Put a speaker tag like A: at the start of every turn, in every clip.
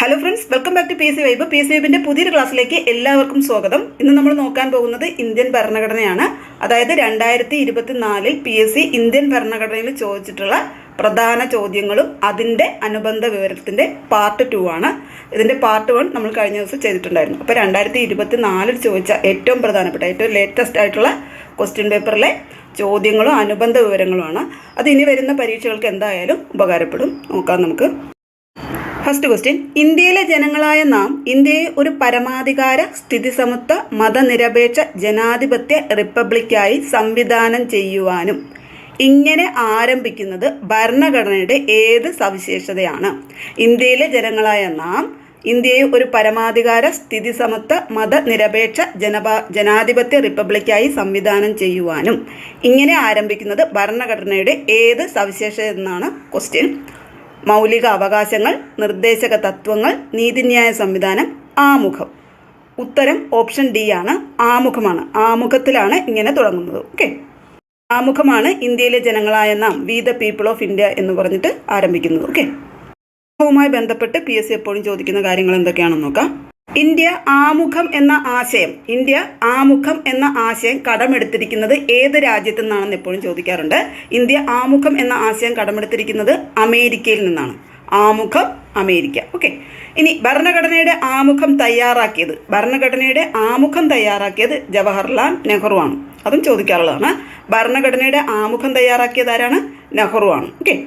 A: Hello friends welcome back to P C vibe P C വൈബിന്റെ പുതിയൊരു ക്ലാസ്സിലേക്ക് എല്ലാവർക്കും സ്വാഗതം. ഇന്ന് നമ്മൾ നോക്കാൻ പോകുന്നത് ഇന്ത്യൻ ഭരണഘടനയാണ്. അതായത് രണ്ടായിരത്തി ഇരുപത്തി നാലിൽ പി എസ് സി ഇന്ത്യൻ ഭരണഘടനയിൽ ചോദിച്ചിട്ടുള്ള പ്രധാന ചോദ്യങ്ങളും അതിന്റെ അനുബന്ധ വിവരത്തിന്റെ പാർട്ട് ടു ആണ്. ഇതിന്റെ പാർട്ട് വൺ നമ്മൾ കഴിഞ്ഞ ദിവസം ചെയ്തിട്ടുണ്ടായിരുന്നു. അപ്പോൾ രണ്ടായിരത്തി ഇരുപത്തി നാലിൽ ചോദിച്ച ഏറ്റവും പ്രധാനപ്പെട്ട ഏറ്റവും ലേറ്റസ്റ്റ് ആയിട്ടുള്ള ക്വസ്റ്റ്യൻ പേപ്പറിലെ ചോദ്യങ്ങളും അനുബന്ധ വിവരങ്ങളുമാണ്. അത് ഇനി വരുന്ന പരീക്ഷകൾക്ക് എന്തായാലും ഉപകാരപ്പെടും. നോക്കാം നമുക്ക്. ഫസ്റ്റ് ക്വസ്റ്റ്യൻ ഇന്ത്യയിലെ ജനങ്ങളായ നാം ഇന്ത്യയെ ഒരു പരമാധികാര സ്ഥിതിസമത്വ മതനിരപേക്ഷ ജനാധിപത്യ റിപ്പബ്ലിക്കായി സംവിധാനം ചെയ്യുവാനും ഇങ്ങനെ ആരംഭിക്കുന്നത് ഭരണഘടനയുടെ ഏത് സവിശേഷതയാണ്? ഇന്ത്യയിലെ ജനങ്ങളായ നാം ഇന്ത്യയെ ഒരു പരമാധികാര സ്ഥിതിസമത്വ മതനിരപേക്ഷ ജനപാ ജനാധിപത്യ റിപ്പബ്ലിക്കായി സംവിധാനം ചെയ്യുവാനും ഇങ്ങനെ ആരംഭിക്കുന്നത് ഭരണഘടനയുടെ ഏത് സവിശേഷത എന്നാണ് ക്വസ്റ്റ്യൻ മൗലിക അവകാശങ്ങൾ നിർദ്ദേശക തത്വങ്ങൾ നീതിന്യായ സംവിധാനം ആമുഖം. ഉത്തരം ഓപ്ഷൻ ഡി ആണ്. ആമുഖമാണ്. ആമുഖത്തിലാണ് ഇങ്ങനെ തുടങ്ങുന്നത്. ഓക്കെ? ആമുഖമാണ് ഇന്ത്യയിലെ ജനങ്ങളായ നാം we the people of India എന്ന് പറഞ്ഞിട്ട് ആരംഭിക്കുന്നത്. ഓക്കെ? ആമുഖവുമായി ബന്ധപ്പെട്ട് പി എസ് സി എപ്പോഴും ചോദിക്കുന്ന കാര്യങ്ങൾ എന്തൊക്കെയാണെന്ന് നോക്കാം. ഇന്ത്യ ആമുഖം എന്ന ആശയം ഇന്ത്യ ആമുഖം എന്ന ആശയം കടമെടുത്തിരിക്കുന്നത് ഏത് രാജ്യത്തു നിന്നാണെന്ന് എപ്പോഴും ചോദിക്കാറുണ്ട്. ഇന്ത്യ ആമുഖം എന്ന ആശയം കടമെടുത്തിരിക്കുന്നത് അമേരിക്കയിൽ നിന്നാണ്. ആമുഖം അമേരിക്ക. ഓക്കെ. ഇനി ഭരണഘടനയുടെ ആമുഖം തയ്യാറാക്കിയത് ഭരണഘടനയുടെ ആമുഖം തയ്യാറാക്കിയത് ജവഹർലാൽ നെഹ്റു ആണ് അതും ചോദിക്കാറുള്ളതാണ്. ഭരണഘടനയുടെ ആമുഖം തയ്യാറാക്കിയത് ആരാണ്? നെഹ്റു ആണ് ഓക്കെ.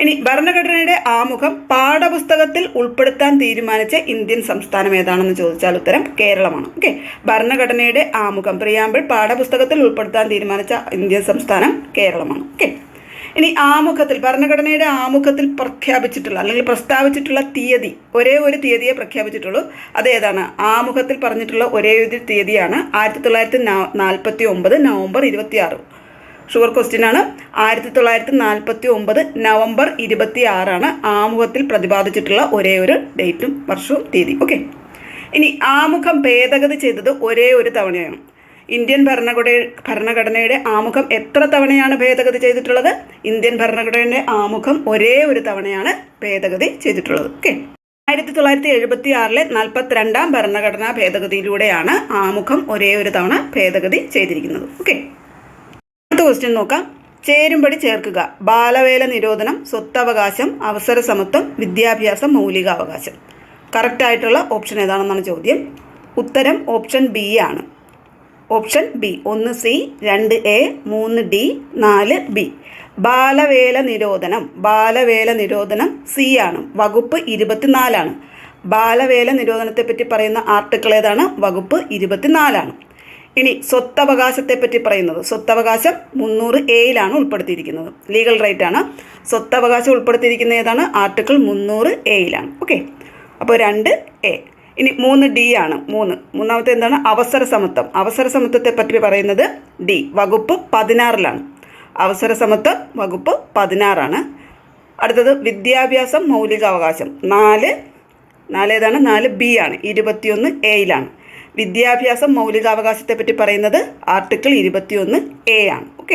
A: ഇനി ഭരണഘടനയുടെ ആമുഖം പാഠപുസ്തകത്തിൽ ഉൾപ്പെടുത്താൻ തീരുമാനിച്ച ഇന്ത്യൻ സംസ്ഥാനം ഏതാണെന്ന് ചോദിച്ചാൽ ഉത്തരം കേരളമാണ്. ഓക്കെ ഭരണഘടനയുടെ ആമുഖം പ്രിയാമ്പിൾ പാഠപുസ്തകത്തിൽ ഉൾപ്പെടുത്താൻ തീരുമാനിച്ച ഇന്ത്യൻ സംസ്ഥാനം കേരളമാണ്. ഓക്കെ ഇനി ആമുഖത്തിൽ ഭരണഘടനയുടെ ആമുഖത്തിൽ പ്രഖ്യാപിച്ചിട്ടുള്ള അല്ലെങ്കിൽ പ്രസ്താവിച്ചിട്ടുള്ള തീയതി ഒരേ ഒരു തീയതിയെ പ്രഖ്യാപിച്ചിട്ടുള്ളൂ. അതേതാണ് ആമുഖത്തിൽ പറഞ്ഞിട്ടുള്ള ഒരേ ഒരു തീയതിയാണ് ആയിരത്തി തൊള്ളായിരത്തി നാൽപ്പത്തി ഒമ്പത് നവംബർ ഇരുപത്തി ആറ് ഷുവർ ക്വസ്റ്റ്യൻ ആണ്. ആയിരത്തി തൊള്ളായിരത്തി നാൽപ്പത്തി ഒമ്പത് നവംബർ ഇരുപത്തി ആറാണ് ആമുഖത്തിൽ പ്രതിപാദിച്ചിട്ടുള്ള ഒരേ ഒരു ഡേറ്റും വർഷവും തീയതി. ഓക്കെ ഇനി ആമുഖം ഭേദഗതി ചെയ്തത് ഒരേ ഒരു തവണയാണ്. ഇന്ത്യൻ ഭരണഘടന ഭരണഘടനയുടെ ആമുഖം എത്ര തവണയാണ് ഭേദഗതി ചെയ്തിട്ടുള്ളത്? ഇന്ത്യൻ ഭരണഘടനയുടെ ആമുഖം ഒരേ ഒരു തവണയാണ് ഭേദഗതി ചെയ്തിട്ടുള്ളത്. ഓക്കെ ആയിരത്തി തൊള്ളായിരത്തി എഴുപത്തി ആറിലെ നാൽപ്പത്തിരണ്ടാം ഭരണഘടനാ ഭേദഗതിയിലൂടെയാണ് ആമുഖം ഒരേ ഒരു തവണ ഭേദഗതി ചെയ്തിരിക്കുന്നത്. ഓക്കെ ക്വസ്റ്റ്യൻ നോക്കാം. ചേരുംപടി ചേർക്കുക. ബാലവേല നിരോധനം സ്വത്തവകാശം അവസര സമത്വം വിദ്യാഭ്യാസം മൗലികാവകാശം. കറക്റ്റായിട്ടുള്ള ഓപ്ഷൻ ഏതാണെന്നാണ് ചോദ്യം. ഉത്തരം ഓപ്ഷൻ ബി ആണ്. ഓപ്ഷൻ ബി ഒന്ന് സി രണ്ട് എ മൂന്ന് ഡി നാല് ബി ബാലവേല നിരോധനം. ബാലവേല നിരോധനം സി ആണ്. വകുപ്പ് ഇരുപത്തിനാലാണ്. ബാലവേല നിരോധനത്തെപ്പറ്റി പറയുന്ന ആർട്ടിക്കിൾ ഏതാണ്? വകുപ്പ് ഇരുപത്തിനാലാണ്. ഇനി സ്വത്തവകാശത്തെ പറ്റി പറയുന്നത്. സ്വത്തവകാശം മുന്നൂറ് എയിലാണ് ഉൾപ്പെടുത്തിയിരിക്കുന്നത്. ലീഗൽ റൈറ്റ് ആണ്. സ്വത്തവകാശം ഉൾപ്പെടുത്തിയിരിക്കുന്ന ഏതാണ്? ആർട്ടിക്കിൾ മുന്നൂറ് എയിലാണ് ഓക്കെ അപ്പോൾ രണ്ട് എ ഇനി മൂന്ന് ഡി ആണ്. മൂന്ന്. മൂന്നാമത്തെ എന്താണ്? അവസര സമത്വം. അവസര സമത്വത്തെ പറ്റി പറയുന്നത് ഡി വകുപ്പ് പതിനാറിലാണ്. അവസര സമത്വം വകുപ്പ് പതിനാറാണ്. അടുത്തത് വിദ്യാഭ്യാസം മൗലികാവകാശം. നാല്. നാല് ഏതാണ്? നാല് ബി ആണ്. ഇരുപത്തിയൊന്ന് എയിലാണ് വിദ്യാഭ്യാസം മൗലികാവകാശത്തെ പറ്റി പറയുന്നത് ആർട്ടിക്കിൾ ഇരുപത്തിയൊന്ന് എ ആണ്. ഓക്കെ?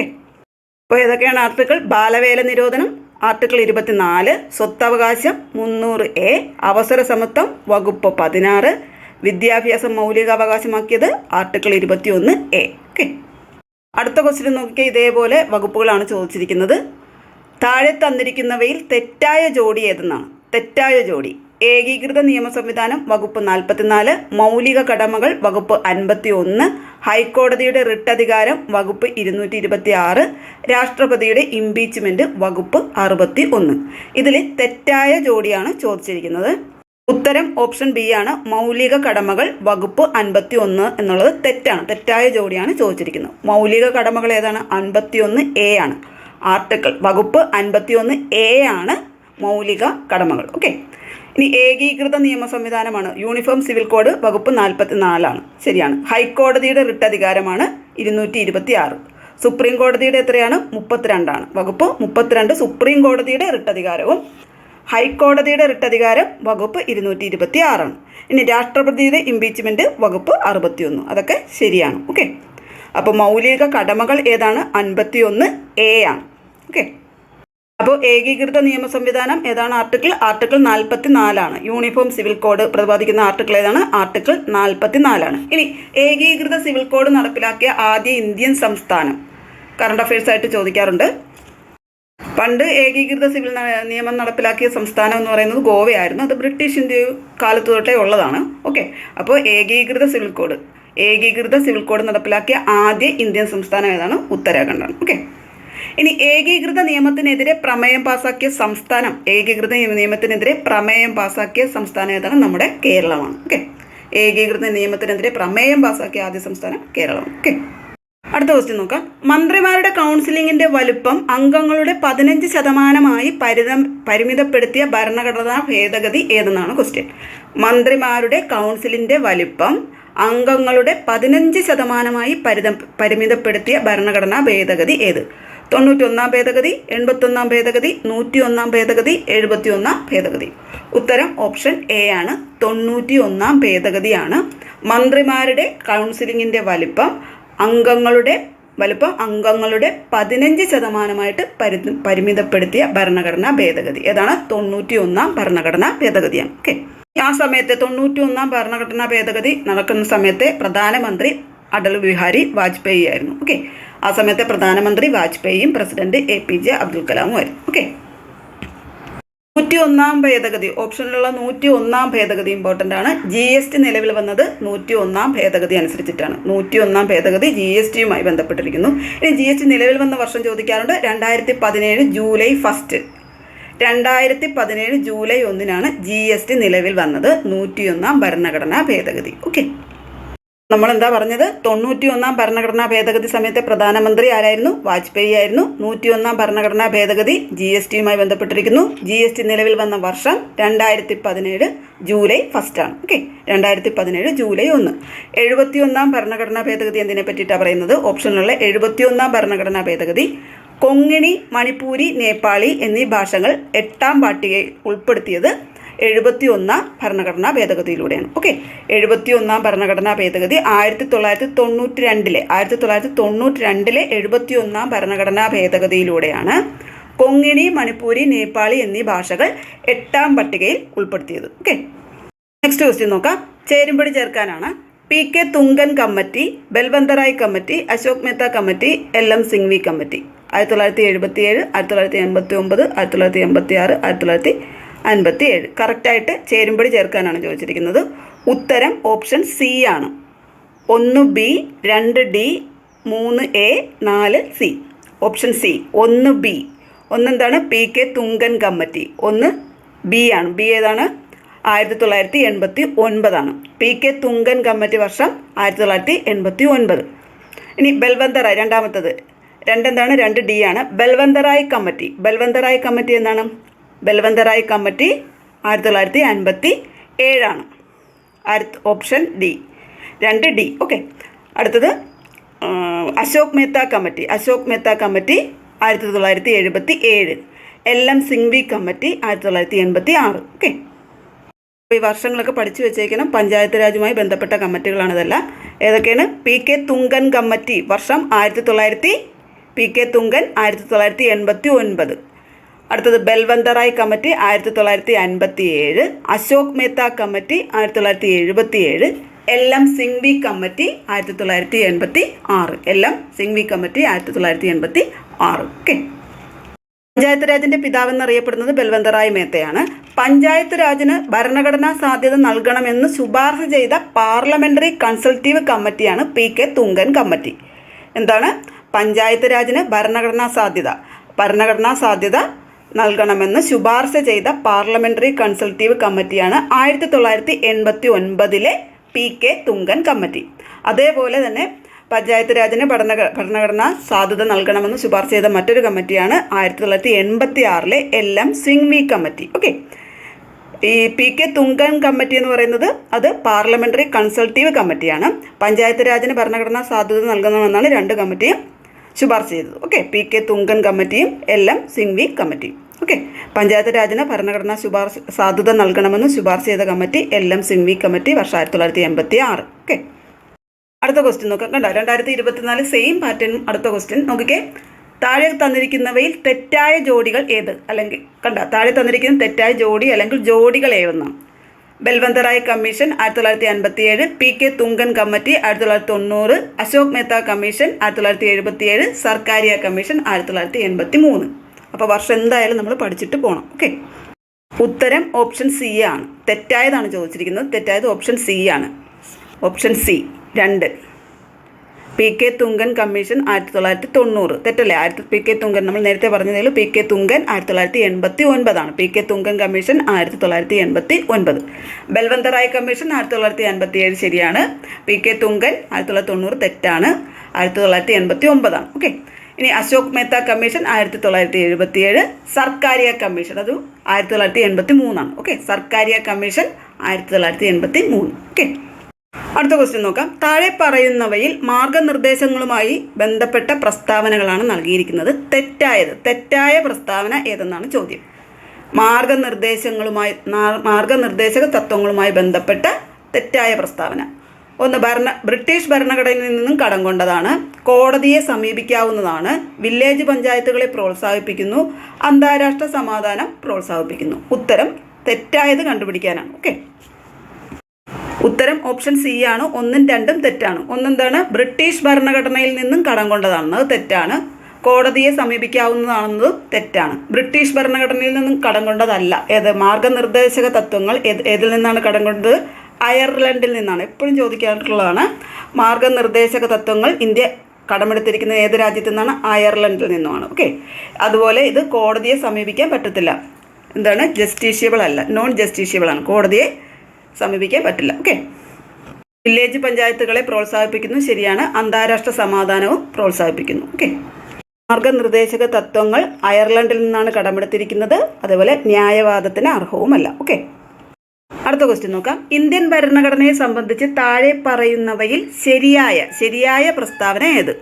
A: അപ്പോൾ ഏതൊക്കെയാണ് ആർട്ടിക്കിൾ? ബാലവേല നിരോധനം ആർട്ടിക്കിൾ ഇരുപത്തിനാല് സ്വത്തവകാശം മുന്നൂറ് എ അവസര സമത്വം വകുപ്പ് പതിനാറ് വിദ്യാഭ്യാസം മൗലികാവകാശമാക്കിയത് ആർട്ടിക്കിൾ ഇരുപത്തിയൊന്ന് എ. ഓക്കെ? അടുത്ത ക്വസ്റ്റ്യൻ നോക്കിയാൽ ഇതേപോലെ വകുപ്പുകളാണ് ചോദിച്ചിരിക്കുന്നത്. താഴെ തന്നിരിക്കുന്നവയിൽ തെറ്റായ ജോഡി ഏതെന്നാണ്? തെറ്റായ ജോഡി. ഏകീകൃത നിയമ സംവിധാനം വകുപ്പ് നാൽപ്പത്തിനാല് മൗലിക കടമകൾ വകുപ്പ് അൻപത്തി ഒന്ന് ഹൈക്കോടതിയുടെ റിട്ട് അധികാരം വകുപ്പ് ഇരുന്നൂറ്റി ഇരുപത്തി ആറ് രാഷ്ട്രപതിയുടെ ഇംപീച്ച്മെന്റ് വകുപ്പ് അറുപത്തി ഒന്ന് ഇതിൽ തെറ്റായ ജോഡിയാണ് ചോദിച്ചിരിക്കുന്നത്. ഉത്തരം ഓപ്ഷൻ ബി ആണ്. മൗലിക കടമകൾ വകുപ്പ് അൻപത്തി ഒന്ന് എന്നുള്ളത് തെറ്റാണ്. തെറ്റായ ജോഡിയാണ് ചോദിച്ചിരിക്കുന്നത്. മൗലിക കടമകൾ ഏതാണ്? അൻപത്തി ഒന്ന് എ ആണ്. ആർട്ടിക്കിൾ വകുപ്പ് അൻപത്തി ഒന്ന് എ ആണ് മൗലിക കടമകൾ. ഓക്കെ. ഇനി ഏകീകൃത നിയമ സംവിധാനമാണ് യൂണിഫോം സിവിൽ കോഡ് വകുപ്പ് നാൽപ്പത്തി നാലാണ് ശരിയാണ്. ഹൈക്കോടതിയുടെ റിട്ട് അധികാരമാണ് ഇരുന്നൂറ്റി ഇരുപത്തി ആറ് സുപ്രീം കോടതിയുടെ എത്രയാണ്? മുപ്പത്തിരണ്ടാണ്. വകുപ്പ് മുപ്പത്തിരണ്ട് സുപ്രീം കോടതിയുടെ റിട്ട് അധികാരവും ഹൈക്കോടതിയുടെ റിട്ട് അധികാരം വകുപ്പ് ഇരുന്നൂറ്റി ഇരുപത്തി ആറാണ് ഇനി രാഷ്ട്രപതിയുടെ ഇംപീച്ച്മെന്റ് വകുപ്പ് അറുപത്തിയൊന്ന്. അതൊക്കെ ശരിയാണ്. ഓക്കെ? അപ്പോൾ മൗലിക കടമകൾ ഏതാണ്? അൻപത്തി ഒന്ന് എ ആണ്. ഓക്കെ? അപ്പോൾ ഏകീകൃത നിയമ സംവിധാനം ഏതാണ്? ആർട്ടിക്കിൾ ആർട്ടിക്കിൾ നാൽപ്പത്തി നാലാണ് യൂണിഫോം സിവിൽ കോഡ് പ്രതിപാദിക്കുന്ന ആർട്ടിക്കിൾ ഏതാണ്? ആർട്ടിക്കിൾ നാൽപ്പത്തി നാലാണ് ഇനി ഏകീകൃത സിവിൽ കോഡ് നടപ്പിലാക്കിയ ആദ്യ ഇന്ത്യൻ സംസ്ഥാനം. കറണ്ട് അഫയേഴ്സ് ആയിട്ട് ചോദിക്കാറുണ്ട്. പണ്ട് ഏകീകൃത സിവിൽ നിയമം നടപ്പിലാക്കിയ സംസ്ഥാനം എന്ന് പറയുന്നത് ഗോവയായിരുന്നു. അത് ബ്രിട്ടീഷ് ഇന്ത്യ കാലത്ത് തൊട്ടേ ഉള്ളതാണ്. ഓക്കെ. അപ്പോൾ ഏകീകൃത സിവിൽ കോഡ്. ഏകീകൃത സിവിൽ കോഡ് നടപ്പിലാക്കിയ ആദ്യ ഇന്ത്യൻ സംസ്ഥാനം ഏതാണ്? ഉത്തരാഖണ്ഡാണ്. ഓക്കെ. ഇനി ഏകീകൃത നിയമത്തിനെതിരെ പ്രമേയം പാസാക്കിയ സംസ്ഥാനം ഏകീകൃത നിയമത്തിനെതിരെ പ്രമേയം പാസാക്കിയ സംസ്ഥാനം ഏതാണ്? നമ്മുടെ കേരളമാണ്. ഓക്കെ? ഏകീകൃത നിയമത്തിനെതിരെ പ്രമേയം പാസാക്കിയ ആദ്യ സംസ്ഥാനം കേരളമാണ്. ഓക്കെ? അടുത്ത ക്വസ്റ്റ്യൻ നോക്കാം. മന്ത്രിമാരുടെ കൗൺസിലിംഗിന്റെ വലുപ്പം അംഗങ്ങളുടെ പതിനഞ്ച് ശതമാനമായി പരിതം പരിമിതപ്പെടുത്തിയ ഭരണഘടനാ ഭേദഗതി ഏതെന്നാണ് ക്വസ്റ്റ്യൻ മന്ത്രിമാരുടെ കൗൺസിലിന്റെ വലുപ്പം അംഗങ്ങളുടെ പതിനഞ്ച് ശതമാനമായി പരിതം പരിമിതപ്പെടുത്തിയ ഭരണഘടനാ ഭേദഗതി ഏത്? തൊണ്ണൂറ്റൊന്നാം ഭേദഗതി എൺപത്തൊന്നാം ഭേദഗതി നൂറ്റി ഒന്നാം ഭേദഗതി എഴുപത്തി ഒന്നാം ഭേദഗതി. ഉത്തരം ഓപ്ഷൻ എ ആണ്. തൊണ്ണൂറ്റി ഒന്നാം ഭേദഗതിയാണ്. മന്ത്രിമാരുടെ കൗൺസിലിങ്ങിന്റെ വലിപ്പം അംഗങ്ങളുടെ വലുപ്പം അംഗങ്ങളുടെ പതിനഞ്ച് ശതമാനമായിട്ട് പരി പരിമിതപ്പെടുത്തിയ ഭരണഘടനാ ഭേദഗതി. ഏതാണ്? തൊണ്ണൂറ്റി ഒന്നാം ഭരണഘടനാ ഭേദഗതിയാണ്. ഓക്കെ. ആ സമയത്തെ തൊണ്ണൂറ്റി ഒന്നാം ഭരണഘടനാ ഭേദഗതി നടക്കുന്ന സമയത്തെ പ്രധാനമന്ത്രി അടൽ ബിഹാരി വാജ്പേയി ആയിരുന്നു. ഓക്കെ. ആ സമയത്തെ പ്രധാനമന്ത്രി വാജ്പേയിയും president A P J Abdul കലാമും ആയിരുന്നു. ഓക്കെ നൂറ്റി ഒന്നാം ഭേദഗതി. ഓപ്ഷനിലുള്ള നൂറ്റി ഒന്നാം ഭേദഗതി ഇമ്പോർട്ടന്റ് ആണ്. ജി എസ് ടി നിലവിൽ വന്നത് നൂറ്റി ഒന്നാം ഭേദഗതി അനുസരിച്ചിട്ടാണ്. നൂറ്റി ഒന്നാം ഭേദഗതി ജി എസ് ടിയുമായി ബന്ധപ്പെട്ടിരിക്കുന്നു. ഇനി ജി എസ് ടി നിലവിൽ വന്ന വർഷം ചോദിക്കാറുണ്ട്. രണ്ടായിരത്തി പതിനേഴ് ജൂലൈ ഫസ്റ്റ് രണ്ടായിരത്തി പതിനേഴ് ജൂലൈ ഒന്നിനാണ് ജി എസ് ടി നിലവിൽ വന്നത് നൂറ്റിയൊന്നാം ഭരണഘടനാ ഭേദഗതി. ഓക്കെ നമ്മൾ എന്താ പറഞ്ഞത്? തൊണ്ണൂറ്റി ഒന്നാം ഭരണഘടനാ ഭേദഗതി സമയത്തെ പ്രധാനമന്ത്രി ആരായിരുന്നു? വാജ്പേയി ആയിരുന്നു. നൂറ്റിയൊന്നാം ഭരണഘടനാ ഭേദഗതി ജി എസ് ടിയുമായി ബന്ധപ്പെട്ടിരിക്കുന്നു. ജി എസ് ടി നിലവിൽ വന്ന വർഷം രണ്ടായിരത്തി പതിനേഴ് ജൂലൈ ഫസ്റ്റ് ആണ്. ഓക്കെ രണ്ടായിരത്തി പതിനേഴ് ജൂലൈ ഒന്ന്. എഴുപത്തി ഒന്നാം ഭരണഘടനാ ഭേദഗതി എന്തിനെ പറ്റിയിട്ടാണ് പറയുന്നത്? ഓപ്ഷനിലുള്ള എഴുപത്തി ഒന്നാം ഭരണഘടനാ ഭേദഗതി കൊങ്ങിണി മണിപ്പൂരി നേപ്പാളി എന്നീ ഭാഷകൾ എട്ടാം പാട്ടികയിൽ ഉൾപ്പെടുത്തിയത് എഴുപത്തി ഒന്നാം ഭരണഘടനാ ഭേദഗതിയിലൂടെയാണ്. ഓക്കെ എഴുപത്തി ഒന്നാം ഭരണഘടനാ ഭേദഗതി ആയിരത്തി തൊള്ളായിരത്തി തൊണ്ണൂറ്റി രണ്ടിലെ ആയിരത്തി തൊള്ളായിരത്തി തൊണ്ണൂറ്റി രണ്ടിലെ എഴുപത്തി ഒന്നാം ഭരണഘടനാ ഭേദഗതിയിലൂടെയാണ് കൊങ്ങിണി മണിപ്പൂരി നേപ്പാളി എന്നീ ഭാഷകൾ എട്ടാം പട്ടികയിൽ ഉൾപ്പെടുത്തിയത്. ഓക്കെ നെക്സ്റ്റ് ക്വസ്റ്റ്യൻ നോക്കാം. ചേരുംപടി ചേർക്കാനാണ്. P K Thungan committee Balwantrai committee Ashok Mehta committee L M Singhvi committee. ആയിരത്തി തൊള്ളായിരത്തി എഴുപത്തി ഏഴ് ആയിരത്തി തൊള്ളായിരത്തി എൺപത്തി ഒമ്പത് ആയിരത്തി തൊള്ളായിരത്തി എൺപത്തി ആറ് ആയിരത്തി തൊള്ളായിരത്തി അൻപത്തി ഏഴ് കറക്റ്റായിട്ട് ചേരുംപടി ചേർക്കാനാണ് ചോദിച്ചിരിക്കുന്നത്. ഉത്തരം ഓപ്ഷൻ സി ആണ്. ഒന്ന് ബി രണ്ട് ഡി മൂന്ന് എ നാല് സി. ഓപ്ഷൻ സി ഒന്ന് B. ഒന്നെന്താണ്? P K Thungan committee. ഒന്ന് ബി ആണ്. ബി ഏതാണ്? ആയിരത്തി തൊള്ളായിരത്തി എൺപത്തി ഒൻപതാണ് പി കെ തുങ്കൻ കമ്മിറ്റി വർഷം ആയിരത്തി തൊള്ളായിരത്തി എൺപത്തി ഒൻപത് ഇനി ബൽവന്തറായ് രണ്ടാമത്തത്. രണ്ടെന്താണ്? രണ്ട് ഡി ആണ്. ബൽവന്തറായ് കമ്മിറ്റി. ബൽവന്തറായ് കമ്മിറ്റി എന്താണ്? ബൽവന്തറായ് കമ്മിറ്റി ആയിരത്തി തൊള്ളായിരത്തി അൻപത്തി ഏഴാണ് ഓപ്ഷൻ ഡി. രണ്ട് ഡി. ഓക്കെ. അടുത്തത് അശോക് മേത്ത കമ്മിറ്റി. അശോക് മേത്ത കമ്മിറ്റി ആയിരത്തി തൊള്ളായിരത്തി എഴുപത്തി ഏഴ് എൽ എം സിംഗ്വി കമ്മിറ്റി ആയിരത്തി തൊള്ളായിരത്തി എൺപത്തി ആറ് ഓക്കെ ഈ വർഷങ്ങളൊക്കെ പഠിച്ചു വെച്ചേക്കണം. പഞ്ചായത്ത് രാജുമായി ബന്ധപ്പെട്ട കമ്മിറ്റികളാണ് ഇതെല്ലാം. ഏതൊക്കെയാണ്? P K Thungan committee. വർഷം ആയിരത്തി തൊള്ളായിരത്തി പി കെ തുങ്കൻ ആയിരത്തി തൊള്ളായിരത്തി എൺപത്തി ഒൻപത് അടുത്തത് ബൽവന്തറായ് കമ്മിറ്റി ആയിരത്തി തൊള്ളായിരത്തി അൻപത്തി ഏഴ് അശോക് മേത്ത കമ്മിറ്റി ആയിരത്തി തൊള്ളായിരത്തി എഴുപത്തി ഏഴ് എൽ എം സിംഗ്വി കമ്മിറ്റി ആയിരത്തി തൊള്ളായിരത്തി എൺപത്തി ആറ് എൽ എം സിംഗ്വി കമ്മിറ്റി ആയിരത്തി തൊള്ളായിരത്തി എൺപത്തി ആറ് ഓക്കെ. പഞ്ചായത്ത് രാജിന്റെ പിതാവെന്നറിയപ്പെടുന്നത് ബൽവന്തറായ് മേത്തയാണ്. പഞ്ചായത്ത് രാജിന് ഭരണഘടനാ സാധ്യത നൽകണമെന്ന് ശുപാർശ ചെയ്ത പാർലമെന്ററി കൺസൾട്ടീവ് കമ്മിറ്റിയാണ് പി കെ തുങ്കൻ കമ്മിറ്റി. എന്താണ്? പഞ്ചായത്ത് രാജിന് ഭരണഘടനാ സാധ്യത. ഭരണഘടനാ സാധ്യത നൽകണമെന്ന് ശുപാർശ ചെയ്ത പാർലമെന്ററി കൺസൾട്ടീവ് കമ്മിറ്റിയാണ് ആയിരത്തി തൊള്ളായിരത്തി എൺപത്തി ഒൻപതിലെ പി കെ തുങ്കൻ കമ്മിറ്റി. അതേപോലെ തന്നെ പഞ്ചായത്ത് രാജിന് ഭരണ ഭരണഘടന സാധ്യത നൽകണമെന്ന് ശുപാർശ ചെയ്ത മറ്റൊരു കമ്മിറ്റിയാണ് ആയിരത്തി തൊള്ളായിരത്തി എൺപത്തി ആറിലെ L M Singhvi committee. Okay. ഈ പി കെ തുങ്കൻ കമ്മിറ്റി എന്ന് പറയുന്നത് അത് പാർലമെന്ററി കൺസൾട്ടീവ് കമ്മിറ്റിയാണ്. പഞ്ചായത്ത് രാജിന് ഭരണഘടനാ സാധ്യത നൽകണമെന്നാണ് രണ്ട് കമ്മിറ്റിയും. ശുപാർശ ചെയ്തത്. ഓക്കെ പി കെ തുങ്കൻ കമ്മിറ്റിയും എൽ എം സിംഗ്വി കമ്മിറ്റിയും ഓക്കെ പഞ്ചായത്ത് രാജിന് ഭരണഘടനാ ശുപാർശ സാധ്യത നൽകണമെന്ന് ശുപാർശ ചെയ്ത committee L M Singhvi committee വർഷം ആയിരത്തി തൊള്ളായിരത്തി എൺപത്തി ആറ്. ഓക്കെ അടുത്ത ക്വസ്റ്റ്യൻ നോക്കാം. കണ്ടോ? രണ്ടായിരത്തി ഇരുപത്തിനാല് സെയിം പാറ്റേൺ അടുത്ത ക്വസ്റ്റ്യൻ നോക്കിക്കേ. താഴെ തന്നിരിക്കുന്നവയിൽ തെറ്റായ ജോഡികൾ ഏത്? അല്ലെങ്കിൽ കണ്ട? താഴെ തന്നിരിക്കുന്ന തെറ്റായ ജോഡി അല്ലെങ്കിൽ ജോഡികൾ ഏതെന്നാണ്. ബൽവന്തറായ് കമ്മീഷൻ ആയിരത്തി തൊള്ളായിരത്തി അൻപത്തി ഏഴ് പി കെ തുങ്കൻ കമ്മിറ്റി ആയിരത്തി തൊള്ളായിരത്തി തൊണ്ണൂറ് അശോക് മേത്ത കമ്മീഷൻ ആയിരത്തി തൊള്ളായിരത്തി എഴുപത്തി ഏഴ് സർക്കാരിയ കമ്മീഷൻ ആയിരത്തി തൊള്ളായിരത്തി എൺപത്തി മൂന്ന് അപ്പോൾ വർഷം എന്തായാലും നമ്മൾ പഠിച്ചിട്ട് പോകണം ഓക്കെ? ഉത്തരം ഓപ്ഷൻ സി ആണ്. തെറ്റായതാണ് ചോദിച്ചിരിക്കുന്നത്. തെറ്റായത് ഓപ്ഷൻ സി ആണ്. ഓപ്ഷൻ സി രണ്ട്. പി കെ തുങ്കൻ കമ്മീഷൻ ആയിരത്തി തൊള്ളായിരത്തി തൊണ്ണൂറ്. തെറ്റല്ലേ? ആയിരത്തി പി കെ തുങ്കൻ നമ്മൾ നേരത്തെ പറഞ്ഞതിൽ പി കെ തുങ്കൻ ആയിരത്തി തൊള്ളായിരത്തി എൺപത്തി ഒൻപതാണ് പി കെ തുങ്കൻ കമ്മീഷൻ ആയിരത്തി തൊള്ളായിരത്തി എൺപത്തി ഒൻപത് ബൽവന്തറായ് കമ്മീഷൻ ആയിരത്തി തൊള്ളായിരത്തി അൻപത്തി ഏഴ് ശരിയാണ്. പി കെ തുങ്കൻ ആയിരത്തി തൊള്ളായിരത്തി തൊണ്ണൂറ് തെറ്റാണ്. ആയിരത്തി തൊള്ളായിരത്തി എൺപത്തി ഒമ്പതാണ് ഓക്കെ. ഇനി അശോക് മേത്ത കമ്മീഷൻ ആയിരത്തി തൊള്ളായിരത്തി എഴുപത്തി ഏഴ് സർക്കാരിയ കമ്മീഷൻ അത് ആയിരത്തി തൊള്ളായിരത്തി എൺപത്തി മൂന്നാണ് ഓക്കെ. സർക്കാരിയ കമ്മീഷൻ ആയിരത്തി തൊള്ളായിരത്തി എൺപത്തി മൂന്ന് ഓക്കെ. അടുത്ത ക്വസ്റ്റ്യൻ നോക്കാം. താഴെ പറയുന്നവയിൽ മാർഗനിർദ്ദേശങ്ങളുമായി ബന്ധപ്പെട്ട പ്രസ്താവനകളാണ് നൽകിയിരിക്കുന്നത്. തെറ്റായത്. തെറ്റായ പ്രസ്താവന ഏതെന്നാണ് ചോദ്യം. മാർഗനിർദ്ദേശങ്ങളുമായി മാർഗനിർദ്ദേശക തത്വങ്ങളുമായി ബന്ധപ്പെട്ട തെറ്റായ പ്രസ്താവന. ഒന്ന് ഭരണ ബ്രിട്ടീഷ് ഭരണഘടനയിൽ നിന്നും കടം കൊണ്ടതാണ്. കോടതിയെ സമീപിക്കാവുന്നതാണ്. വില്ലേജ് പഞ്ചായത്തുകളെ പ്രോത്സാഹിപ്പിക്കുന്നു. അന്താരാഷ്ട്ര സമാധാനം പ്രോത്സാഹിപ്പിക്കുന്നു. ഉത്തരം തെറ്റായത് കണ്ടുപിടിക്കാനാണ്. ഓക്കെ. ഉത്തരം ഓപ്ഷൻ സി ആണ്. ഒന്നും രണ്ടും തെറ്റാണ്. ഒന്നെന്താണ്? ബ്രിട്ടീഷ് ഭരണഘടനയിൽ നിന്നും കടം കൊണ്ടതാണെന്നത് തെറ്റാണ്. കോടതിയെ സമീപിക്കാവുന്നതാണെന്നത് തെറ്റാണ്. ബ്രിട്ടീഷ് ഭരണഘടനയിൽ നിന്നും കടം കൊണ്ടതല്ല. ഏത്? മാർഗനിർദ്ദേശക തത്വങ്ങൾ ഏത് ഏതിൽ നിന്നാണ് കടം കൊണ്ടത്? അയർലൻഡിൽ നിന്നാണ്. എപ്പോഴും ചോദിക്കാറുള്ളതാണ്. മാർഗനിർദ്ദേശക തത്വങ്ങൾ ഇന്ത്യ കടമെടുത്തിരിക്കുന്നത് ഏത് രാജ്യത്തു നിന്നാണ്? അയർലൻഡിൽ നിന്നുമാണ്. ഓക്കെ? അതുപോലെ ഇത് കോടതിയെ സമീപിക്കാൻ പറ്റത്തില്ല. എന്താണ്? ജസ്റ്റീഷ്യബിൾ അല്ല. നോൺ ജസ്റ്റീഷ്യബിൾ ആണ്. കോടതിയെ സമീപിക്കാൻ പറ്റില്ല. ഓക്കെ വില്ലേജ് പഞ്ചായത്തുകളെ പ്രോത്സാഹിപ്പിക്കുന്നു ശരിയാണ്. അന്താരാഷ്ട്ര സമാധാനവും പ്രോത്സാഹിപ്പിക്കുന്നു. ഓക്കെ മാർഗനിർദ്ദേശക തത്വങ്ങൾ അയർലൻഡിൽ നിന്നാണ് കടമെടുത്തിരിക്കുന്നത്. അതുപോലെ ന്യായവാദത്തിന് അർഹവുമല്ല. ഓക്കെ അടുത്ത ക്വസ്റ്റ്യൻ നോക്കാം. ഇന്ത്യൻ ഭരണഘടനയെ സംബന്ധിച്ച് താഴെ പറയുന്നവയിൽ ശരിയായ ശരിയായ പ്രസ്താവന ഏത്?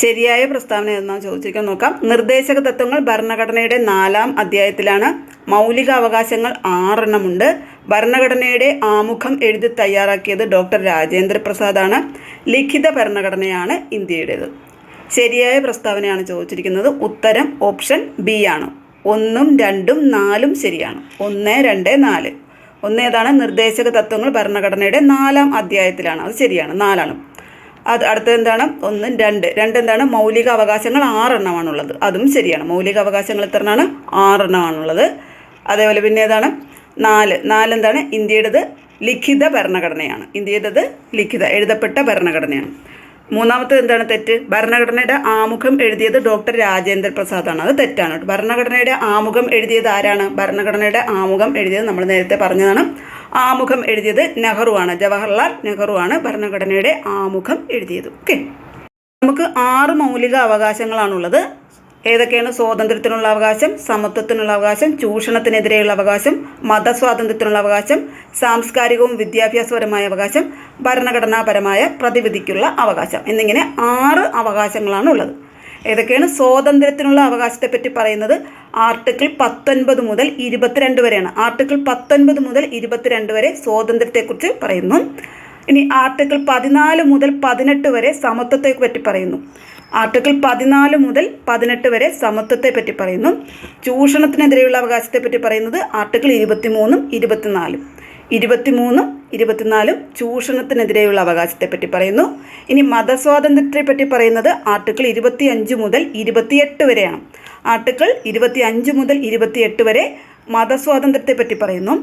A: ശരിയായ പ്രസ്താവന എന്നാ ചോദിച്ചിരിക്കാൻ നോക്കാം. നിർദ്ദേശക തത്വങ്ങൾ ഭരണഘടനയുടെ നാലാം അധ്യായത്തിലാണ്. മൗലിക അവകാശങ്ങൾ ആറെണ്ണമുണ്ട്. ഭരണഘടനയുടെ ആമുഖം എഴുതി തയ്യാറാക്കിയത് ഡോക്ടർ രാജേന്ദ്ര പ്രസാദാണ്. ലിഖിത ഭരണഘടനയാണ് ഇന്ത്യയുടേത്. ശരിയായ പ്രസ്താവനയാണ് ചോദിച്ചിരിക്കുന്നത്. ഉത്തരം ഓപ്ഷൻ ബി ആണ്. ഒന്നും രണ്ടും നാലും ശരിയാണ്. ഒന്ന് രണ്ട് നാല്. ഒന്നേതാണ് നിർദ്ദേശക തത്വങ്ങൾ ഭരണഘടനയുടെ നാലാം അധ്യായത്തിലാണ്. അത് ശരിയാണ്. നാലാണ്. അത് അടുത്തത് എന്താണ്? ഒന്ന് രണ്ട്. രണ്ട് എന്താണ്? മൗലിക അവകാശങ്ങൾ ആറെണ്ണമാണുള്ളത്. അതും ശരിയാണ്. മൗലിക അവകാശങ്ങൾ എത്ര എണ്ണമാണ് ആറെണ്ണമാണുള്ളത്. അതേപോലെ പിന്നെ ഏതാണ്? നാല്. നാലെന്താണ് ഇന്ത്യയുടേത് ലിഖിത ഭരണഘടനയാണ്. ഇന്ത്യയുടേത് ലിഖിത എഴുതപ്പെട്ട ഭരണഘടനയാണ്. മൂന്നാമത്തത് എന്താണ് തെറ്റ്? ഭരണഘടനയുടെ ആമുഖം എഴുതിയത് ഡോക്ടർ രാജേന്ദ്ര പ്രസാദാണ്. അത് തെറ്റാണ്. ഭരണഘടനയുടെ ആമുഖം എഴുതിയത് ആരാണ്? ഭരണഘടനയുടെ ആമുഖം എഴുതിയത് നമ്മൾ നേരത്തെ പറഞ്ഞതാണ് ആമുഖം എഴുതിയത് നെഹ്റുവാണ്. ജവഹർലാൽ നെഹ്റുവാണ് ഭരണഘടനയുടെ ആമുഖം എഴുതിയത്. ഓക്കെ നമുക്ക് ആറ് മൗലിക അവകാശങ്ങളാണുള്ളത്. ഏതൊക്കെയാണ്? സ്വാതന്ത്ര്യത്തിനുള്ള അവകാശം സമത്വത്തിനുള്ള അവകാശം ചൂഷണത്തിനെതിരെയുള്ള അവകാശം മതസ്വാതന്ത്ര്യത്തിനുള്ള അവകാശം സാംസ്കാരികവും വിദ്യാഭ്യാസപരമായ അവകാശം ഭരണഘടനാപരമായ പ്രതിവിധിക്കുള്ള അവകാശം. എന്നിങ്ങനെ ആറ് അവകാശങ്ങളാണ് ഉള്ളത് ഏതൊക്കെയാണ്? സ്വാതന്ത്ര്യത്തിനുള്ള അവകാശത്തെപ്പറ്റി പറയുന്നത് ആർട്ടിക്കിൾ പത്തൊൻപത് മുതൽ ഇരുപത്തിരണ്ട് വരെയാണ്. ആർട്ടിക്കിൾ പത്തൊൻപത് മുതൽ ഇരുപത്തിരണ്ട് വരെ സ്വാതന്ത്ര്യത്തെക്കുറിച്ച് പറയുന്നു. ഇനി ആർട്ടിക്കിൾ പതിനാല് മുതൽ പതിനെട്ട് വരെ സമത്വത്തെ പറ്റി പറയുന്നു. ആർട്ടിക്കിൾ പതിനാല് മുതൽ പതിനെട്ട് വരെ സമത്വത്തെ പറ്റി പറയുന്നു. ചൂഷണത്തിനെതിരെയുള്ള അവകാശത്തെ പറ്റി പറയുന്നത് ആർട്ടിക്കിൾ ഇരുപത്തിമൂന്നും ഇരുപത്തിനാലും. ഇരുപത്തിമൂന്നും ഇരുപത്തിനാലും ചൂഷണത്തിനെതിരെയുള്ള അവകാശത്തെപ്പറ്റി പറയുന്നു. ഇനി മതസ്വാതന്ത്ര്യത്തെ പറ്റി പറയുന്നത് ആർട്ടിക്കിൾ ഇരുപത്തി അഞ്ച് മുതൽ ഇരുപത്തിയെട്ട് വരെയാണ്. ആർട്ടിക്കിൾ ഇരുപത്തി അഞ്ച് മുതൽ ഇരുപത്തിയെട്ട് വരെ മതസ്വാതന്ത്ര്യത്തെ പറ്റി പറയുന്നു.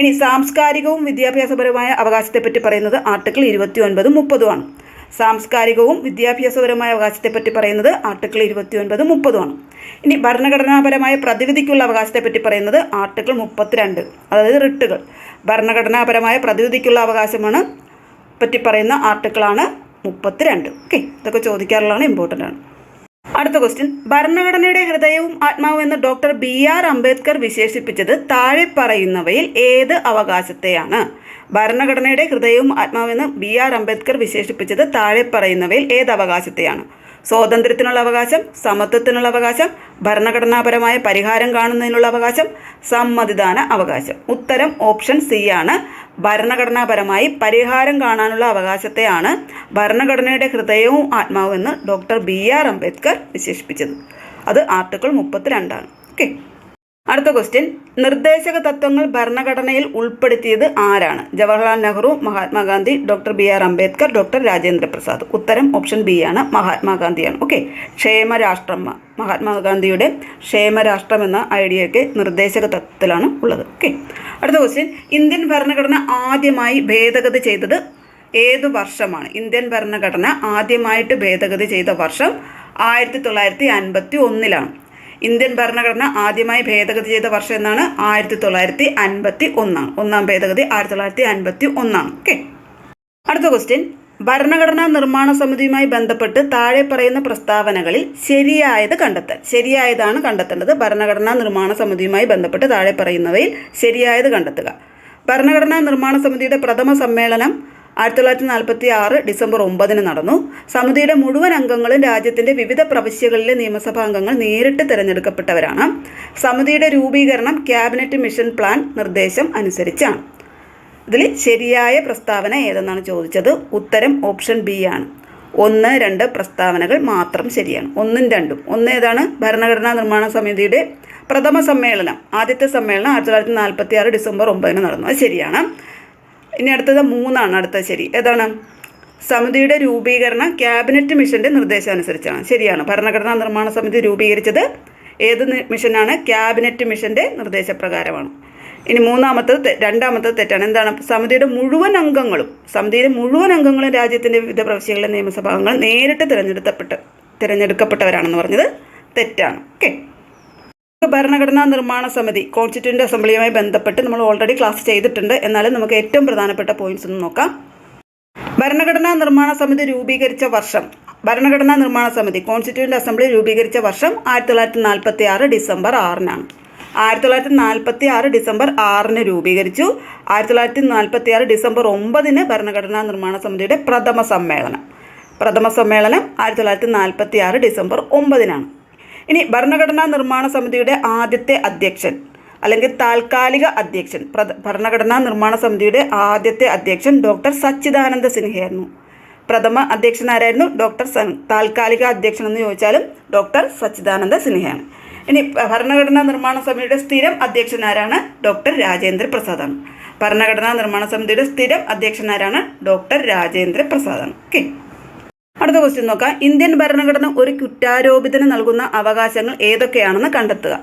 A: ഇനി സാംസ്കാരികവും വിദ്യാഭ്യാസപരവുമായ അവകാശത്തെപ്പറ്റി പറയുന്നത് ആർട്ടിക്കിൾ ഇരുപത്തി ഒൻപതും മുപ്പതുമാണ് സാംസ്കാരികവും വിദ്യാഭ്യാസപരമായ അവകാശത്തെപ്പറ്റി പറയുന്നത് ആർട്ടിക്കിൾ ഇരുപത്തി ഒൻപത് മുപ്പതുമാണ്. ഇനി ഭരണഘടനാപരമായ പ്രതിവിധിക്കുള്ള അവകാശത്തെപ്പറ്റി പറയുന്നത് ആർട്ടിക്കിൾ മുപ്പത്തിരണ്ട് അതായത് റിട്ടുകൾ. ഭരണഘടനാപരമായ പ്രതിവിധിക്കുള്ള അവകാശമാണ് പറ്റി പറയുന്ന ആർട്ടിക്കിളാണ് മുപ്പത്തിരണ്ട്. ഓക്കെ ഇതൊക്കെ ചോദിക്കാറുള്ളതാണ് ഇമ്പോർട്ടന്റ് ആണ്. അടുത്ത ക്വസ്റ്റ്യൻ ഭരണഘടനയുടെ ഹൃദയവും ആത്മാവും എന്ന് ഡോക്ടർ ബി ആർ അംബേദ്കർ വിശേഷിപ്പിച്ചത് താഴെ പറയുന്നവയിൽ ഏത് അവകാശത്തെയാണ്? ഭരണഘടനയുടെ ഹൃദയവും ആത്മാവെന്ന് ബി ആർ അംബേദ്കർ വിശേഷിപ്പിച്ചത് താഴെ പറയുന്നവയിൽ ഏത് അവകാശത്തെയാണ്? സ്വാതന്ത്ര്യത്തിനുള്ള അവകാശം സമത്വത്തിനുള്ള അവകാശം ഭരണഘടനാപരമായ പരിഹാരം കാണുന്നതിനുള്ള അവകാശം സമ്മതിദാന അവകാശം. ഉത്തരം ഓപ്ഷൻ സി ആണ്. ഭരണഘടനാപരമായി പരിഹാരം കാണാനുള്ള അവകാശത്തെയാണ് ഭരണഘടനയുടെ ഹൃദയവും ആത്മാവും എന്ന് ഡോക്ടർ ബി ആർ അംബേദ്കർ വിശേഷിപ്പിച്ചത്. അത് ആർട്ടിക്കിൾ മുപ്പത്തിരണ്ടാണ്. ഓക്കെ. അടുത്ത ക്വസ്റ്റ്യൻ നിർദ്ദേശക തത്വങ്ങൾ ഭരണഘടനയിൽ ഉൾപ്പെടുത്തിയത് ആരാണ്? Jawaharlal Nehru Mahatma Gandhi doctor B R Ambedkar doctor Rajendra Prasad ഉത്തരം ഓപ്ഷൻ ബി ആണ് മഹാത്മാഗാന്ധിയാണ്. ഓക്കെ ക്ഷേമരാഷ്ട്രം മഹാത്മാഗാന്ധിയുടെ ക്ഷേമരാഷ്ട്രം എന്ന ഐഡിയയൊക്കെ നിർദ്ദേശക തത്വത്തിലാണ് ഉള്ളത്. ഓക്കെ അടുത്ത ക്വസ്റ്റ്യൻ ഇന്ത്യൻ ഭരണഘടന ആദ്യമായി ഭേദഗതി ചെയ്തത് ഏത് വർഷമാണ്? ഇന്ത്യൻ ഭരണഘടന ആദ്യമായിട്ട് ഭേദഗതി ചെയ്ത വർഷം ആയിരത്തി തൊള്ളായിരത്തി അൻപത്തി ഒന്നിലാണ്. ഇന്ത്യൻ ഭരണഘടന ആദ്യമായി ഭേദഗതി ചെയ്ത വർഷം എന്നാണ് ആയിരത്തി തൊള്ളായിരത്തി അൻപത്തി ഒന്നാണ് ഒന്നാം ഭേദഗതി ആയിരത്തി തൊള്ളായിരത്തി അൻപത്തി ഒന്നാണ് ഓക്കെ അടുത്ത ക്വസ്റ്റ്യൻ ഭരണഘടനാ നിർമ്മാണ സമിതിയുമായി ബന്ധപ്പെട്ട് താഴെ പറയുന്ന പ്രസ്താവനകളിൽ ശരിയായത് കണ്ടെത്തൽ. ശരിയായതാണ് കണ്ടെത്തേണ്ടത്. ഭരണഘടനാ നിർമ്മാണ സമിതിയുമായി ബന്ധപ്പെട്ട് താഴെ പറയുന്നവയിൽ ശരിയായത് കണ്ടെത്തുക. ഭരണഘടനാ നിർമ്മാണ സമിതിയുടെ പ്രഥമ സമ്മേളനം ആയിരത്തി തൊള്ളായിരത്തി നാൽപ്പത്തി ആറ് ഡിസംബർ ഒമ്പതിന് നടന്നു. സമിതിയുടെ മുഴുവൻ അംഗങ്ങളും രാജ്യത്തിന്റെ വിവിധ പ്രവിശ്യകളിലെ നിയമസഭാ അംഗങ്ങൾ നേരിട്ട് തിരഞ്ഞെടുക്കപ്പെട്ടവരാണ്. സമിതിയുടെ രൂപീകരണം ക്യാബിനറ്റ് മിഷൻ പ്ലാൻ നിർദ്ദേശം അനുസരിച്ചാണ്. ഇതിൽ ശരിയായ പ്രസ്താവന ഏതെന്നാണ് ചോദിച്ചത്? ഉത്തരം ഓപ്ഷൻ ബി ആണ്. ഒന്ന് രണ്ട് പ്രസ്താവനകൾ മാത്രം ശരിയാണ്. ഒന്നും രണ്ടും. ഒന്ന് ഏതാണ്? ഭരണഘടനാ നിർമ്മാണ സമിതിയുടെ പ്രഥമ സമ്മേളനം. ആദ്യത്തെ സമ്മേളനം ആയിരത്തി തൊള്ളായിരത്തി നാൽപ്പത്തി ആറ് ഡിസംബർ ഒമ്പതിന് നടന്നു. അത് ശരിയാണ്. ഇനി അടുത്തത് മൂന്നാണ് അടുത്ത ശരി. ഏതാണ്? സമിതിയുടെ രൂപീകരണം ക്യാബിനറ്റ് മിഷന്റെ നിർദ്ദേശാനുസരിച്ചാണ് ശരിയാണ്. ഭരണഘടനാ നിർമ്മാണ സമിതി രൂപീകരിച്ചത് ഏത് മിഷനാണ്? ക്യാബിനറ്റ് മിഷന്റെ നിർദ്ദേശപ്രകാരമാണ്. ഇനി മൂന്നാമത്തത് രണ്ടാമത്തത് തെറ്റാണ്. എന്താണ്? സമിതിയുടെ മുഴുവൻ അംഗങ്ങളും സമിതിയിലെ മുഴുവൻ അംഗങ്ങളും രാജ്യത്തിന്റെ വിവിധ പ്രവിശ്യകളിലെ നിയമസഭാംഗങ്ങൾ നേരിട്ട് തിരഞ്ഞെടുക്കപ്പെട്ട തിരഞ്ഞെടുക്കപ്പെട്ടവരാണെന്ന് പറഞ്ഞത് തെറ്റാണ്. ഓക്കെ. ഭരണഘടനാ നിർമ്മാണ സമിതി കോൺസ്റ്റിറ്റ്യൂന്റ് അസംബ്ലിയുമായി ബന്ധപ്പെട്ട് നമ്മൾ ഓൾറെഡി ക്ലാസ് ചെയ്തിട്ടുണ്ട്. എന്നാലും നമുക്ക് ഏറ്റവും പ്രധാനപ്പെട്ട പോയിന്റ്സ് ഒന്ന് നോക്കാം. ഭരണഘടനാ നിർമ്മാണ സമിതി രൂപീകരിച്ച വർഷം. ഭരണഘടനാ നിർമ്മാണ സമിതി കോൺസ്റ്റിറ്റ്യൂന്റ് അസംബ്ലി രൂപീകരിച്ച വർഷം ആയിരത്തി തൊള്ളായിരത്തി നാൽപ്പത്തി ആറ് ഡിസംബർ ആറിനാണ്. ആയിരത്തി തൊള്ളായിരത്തി നാൽപ്പത്തി ആറ് ഡിസംബർ ആറിന് രൂപീകരിച്ചു. ആയിരത്തി തൊള്ളായിരത്തി നാൽപ്പത്തി ആറ് ഡിസംബർ ഒമ്പതിന് ഭരണഘടനാ നിർമ്മാണ സമിതിയുടെ പ്രഥമ സമ്മേളനം. പ്രഥമ സമ്മേളനം ആയിരത്തി തൊള്ളായിരത്തി നാൽപ്പത്തി ആറ് ഡിസംബർ ഒമ്പതിനാണ്. ഇനി ഭരണഘടനാ നിർമ്മാണ സമിതിയുടെ ആദ്യത്തെ അധ്യക്ഷൻ അല്ലെങ്കിൽ താൽക്കാലിക അധ്യക്ഷൻ ഭരണഘടനാ നിർമ്മാണ സമിതിയുടെ ആദ്യത്തെ അധ്യക്ഷൻ ഡോക്ടർ സച്ചിദാനന്ദ സിൻഹയായിരുന്നു. പ്രഥമ അധ്യക്ഷൻ ആരായിരുന്നു ഡോക്ടർ താൽക്കാലിക അധ്യക്ഷൻ എന്ന് ചോദിച്ചാലും ഡോക്ടർ സച്ചിദാനന്ദ സിൻഹയാണ്. ഇനി ഭരണഘടനാ നിർമ്മാണ സമിതിയുടെ സ്ഥിരം അധ്യക്ഷൻ ആരാണ് ഡോക്ടർ രാജേന്ദ്ര പ്രസാദാണ്. ഭരണഘടനാ നിർമ്മാണ സമിതിയുടെ സ്ഥിരം അധ്യക്ഷനാരാണ് ഡോക്ടർ രാജേന്ദ്ര പ്രസാദാണ്. ഓക്കെ. അടുത്ത ക്വസ്റ്റ്യൻ നോക്കാം. ഇന്ത്യൻ ഭരണഘടന ഒരു കുറ്റാരോപിതന് നൽകുന്ന അവകാശങ്ങൾ ഏതൊക്കെയാണെന്ന് കണ്ടെത്തുക.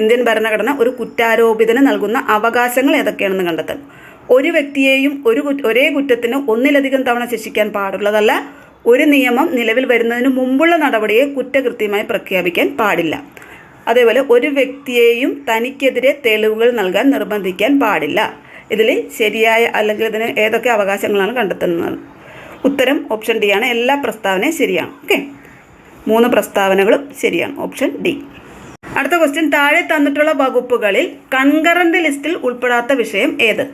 A: ഇന്ത്യൻ ഭരണഘടന ഒരു കുറ്റാരോപിതന് നൽകുന്ന അവകാശങ്ങൾ ഏതൊക്കെയാണെന്ന് കണ്ടെത്തുക ഒരു വ്യക്തിയെയും ഒരു ഒരേ കുറ്റത്തിന് ഒന്നിലധികം തവണ ശിക്ഷിക്കാൻ പാടുള്ളതല്ല. ഒരു നിയമം നിലവിൽ വരുന്നതിന് മുമ്പുള്ള നടപടിയെ കുറ്റകൃത്യമായി പ്രഖ്യാപിക്കാൻ പാടില്ല. അതേപോലെ ഒരു വ്യക്തിയെയും തനിക്കെതിരെ തെളിവുകൾ നൽകാൻ നിർബന്ധിക്കാൻ പാടില്ല. ഇതിൽ ശരിയായ അല്ലെങ്കിൽ ഇതിന് ഏതൊക്കെ അവകാശങ്ങളാണ് കണ്ടെത്തുന്നത്? ഉത്തരം ഓപ്ഷൻ ഡി ആണ്. എല്ലാ പ്രസ്താവനയും ശരിയാണ്. ഓക്കെ? മൂന്ന് പ്രസ്താവനകളും ശരിയാണ്. Option D. അടുത്ത ക്വസ്റ്റ്യൻ താഴെ തന്നിട്ടുള്ള വകുപ്പുകളിൽ കൺകറന്റ് ലിസ്റ്റിൽ ഉൾപ്പെടാത്ത വിഷയം ഏത്?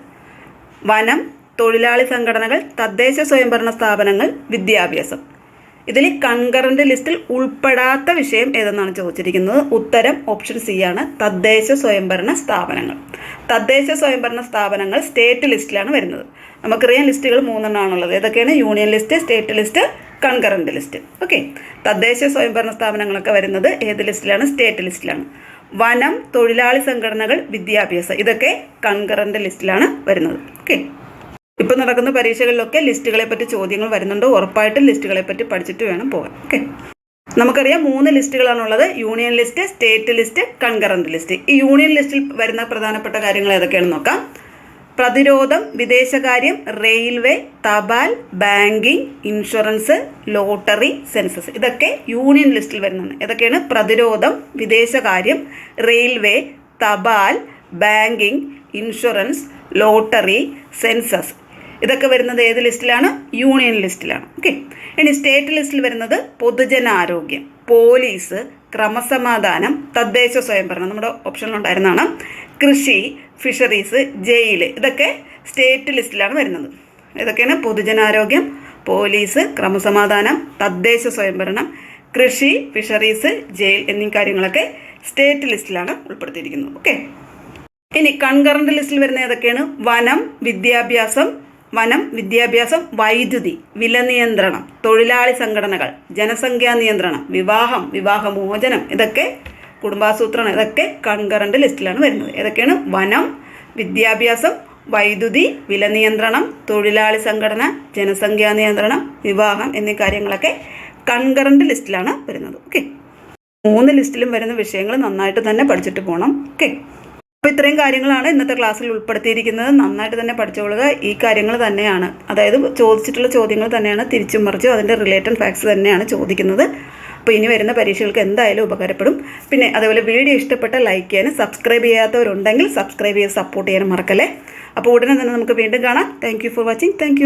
A: വനം തൊഴിലാളി സംഘടനകൾ തദ്ദേശ സ്വയംഭരണ സ്ഥാപനങ്ങൾ വിദ്യാഭ്യാസം. ഇതിൽ കൺകറന്റ് ലിസ്റ്റിൽ ഉൾപ്പെടാത്ത വിഷയം ഏതെന്നാണ് ചോദിച്ചിരിക്കുന്നത്? ഉത്തരം ഓപ്ഷൻ സി ആണ്. തദ്ദേശ സ്വയംഭരണ സ്ഥാപനങ്ങൾ. തദ്ദേശ സ്വയംഭരണ സ്ഥാപനങ്ങൾ സ്റ്റേറ്റ് ലിസ്റ്റിലാണ് വരുന്നത്. നമുക്കറിയാം ലിസ്റ്റുകൾ മൂന്നെണ്ണമാണുള്ളത് ഏതൊക്കെയാണ്? Union list state list concurrent list okay തദ്ദേശ സ്വയംഭരണ സ്ഥാപനങ്ങളൊക്കെ വരുന്നത് ഏത് ലിസ്റ്റിലാണ് സ്റ്റേറ്റ് ലിസ്റ്റിലാണ് വനം തൊഴിലാളി സംഘടനകൾ വിദ്യാഭ്യാസം. ഇതൊക്കെ കൺകറന്റ് ലിസ്റ്റിലാണ് വരുന്നത്. ഓക്കെ ഇപ്പം നടക്കുന്ന പരീക്ഷകളിലൊക്കെ ലിസ്റ്റുകളെ പറ്റി ചോദ്യങ്ങൾ വരുന്നുണ്ട്. ഉറപ്പായിട്ടും ലിസ്റ്റുകളെ പറ്റി പഠിച്ചിട്ട് വേണം പോകാൻ. ഓക്കെ. നമുക്കറിയാം മൂന്ന് ലിസ്റ്റുകളാണുള്ളത്. Union list state list concurrent list. ഈ യൂണിയൻ ലിസ്റ്റിൽ വരുന്ന പ്രധാനപ്പെട്ട കാര്യങ്ങൾ ഏതൊക്കെയാണെന്ന് നോക്കാം. പ്രതിരോധം വിദേശകാര്യം റെയിൽവേ തപാൽ ബാങ്കിങ് ഇൻഷുറൻസ് ലോട്ടറി സെൻസസ്. ഇതൊക്കെ യൂണിയൻ ലിസ്റ്റിൽ വരുന്നതാണ് ഇതൊക്കെയാണ് പ്രതിരോധം വിദേശകാര്യം റെയിൽവേ തപാൽ ബാങ്കിങ് ഇൻഷുറൻസ് ലോട്ടറി സെൻസസ്. ഇതൊക്കെ വരുന്നത് ഏത് ലിസ്റ്റിലാണ്? യൂണിയൻ ലിസ്റ്റിലാണ്. ഓക്കെ. ഇനി സ്റ്റേറ്റ് ലിസ്റ്റിൽ വരുന്നത് പൊതുജനാരോഗ്യം പോലീസ് ക്രമസമാധാനം തദ്ദേശ സ്വയംഭരണം. നമ്മുടെ ഓപ്ഷനിലുണ്ടായിരുന്നതാണ്. കൃഷി ഫിഷറീസ് ജയിൽ ഇതൊക്കെ സ്റ്റേറ്റ് ലിസ്റ്റിലാണ് വരുന്നത്. ഇതൊക്കെയാണ് പൊതുജനാരോഗ്യം പോലീസ് ക്രമസമാധാനം തദ്ദേശ സ്വയംഭരണം കൃഷി ഫിഷറീസ് ജയിൽ എന്നീ കാര്യങ്ങളൊക്കെ സ്റ്റേറ്റ് ലിസ്റ്റിലാണ് ഉൾപ്പെടുത്തിയിരിക്കുന്നത്. ഓക്കെ. ഇനി കൺകറന്റ് ലിസ്റ്റിൽ വരുന്ന ഏതൊക്കെയാണ്? വനം വിദ്യാഭ്യാസം വനം വിദ്യാഭ്യാസം വൈദ്യുതി വില നിയന്ത്രണം തൊഴിലാളി സംഘടനകൾ ജനസംഖ്യാ നിയന്ത്രണം വിവാഹം വിവാഹമോചനം ഇതൊക്കെ കുടുംബാസൂത്രണം ഇതൊക്കെ കൺകറന്റ് ലിസ്റ്റിലാണ് വരുന്നത്. ഏതൊക്കെയാണ് വനം വിദ്യാഭ്യാസം വൈദ്യുതി വില നിയന്ത്രണം തൊഴിലാളി സംഘടന ജനസംഖ്യാ നിയന്ത്രണം വിവാഹം എന്നീ കാര്യങ്ങളൊക്കെ കൺകറന്റ് ലിസ്റ്റിലാണ് വരുന്നത്. ഓക്കെ മൂന്ന് ലിസ്റ്റിലും വരുന്ന വിഷയങ്ങൾ നന്നായിട്ട് തന്നെ പഠിച്ചിട്ട് പോകണം ഓക്കെ അപ്പോൾ ഇത്രയും കാര്യങ്ങളാണ് ഇന്നത്തെ ക്ലാസ്സിൽ ഉൾപ്പെടുത്തിയിരിക്കുന്നത്. നന്നായിട്ട് തന്നെ പഠിച്ചോളുക. ഈ കാര്യങ്ങൾ തന്നെയാണ്. അതായത് ചോദിച്ചിട്ടുള്ള ചോദ്യങ്ങൾ തന്നെയാണ് തിരിച്ചും മറിച്ചും അതിന്റെ റിലേറ്റഡ് ഫാക്ട്സ് തന്നെയാണ് ചോദിക്കുന്നത്. അപ്പോൾ ഇനി വരുന്ന പരീക്ഷകൾക്ക് എന്തായാലും ഉപകാരപ്പെടും. പിന്നെ അതേപോലെ വീഡിയോ ഇഷ്ടപ്പെട്ട ലൈക്ക് ചെയ്യാനും സബ്സ്ക്രൈബ് ചെയ്യാത്തവരുണ്ടെങ്കിൽ സബ്സ്ക്രൈബ് ചെയ്ത് സപ്പോർട്ട് ചെയ്യാനും മറക്കല്ലേ? അപ്പോൾ ഉടനെ തന്നെ നമുക്ക് വീണ്ടും കാണാം. Thank for watching thank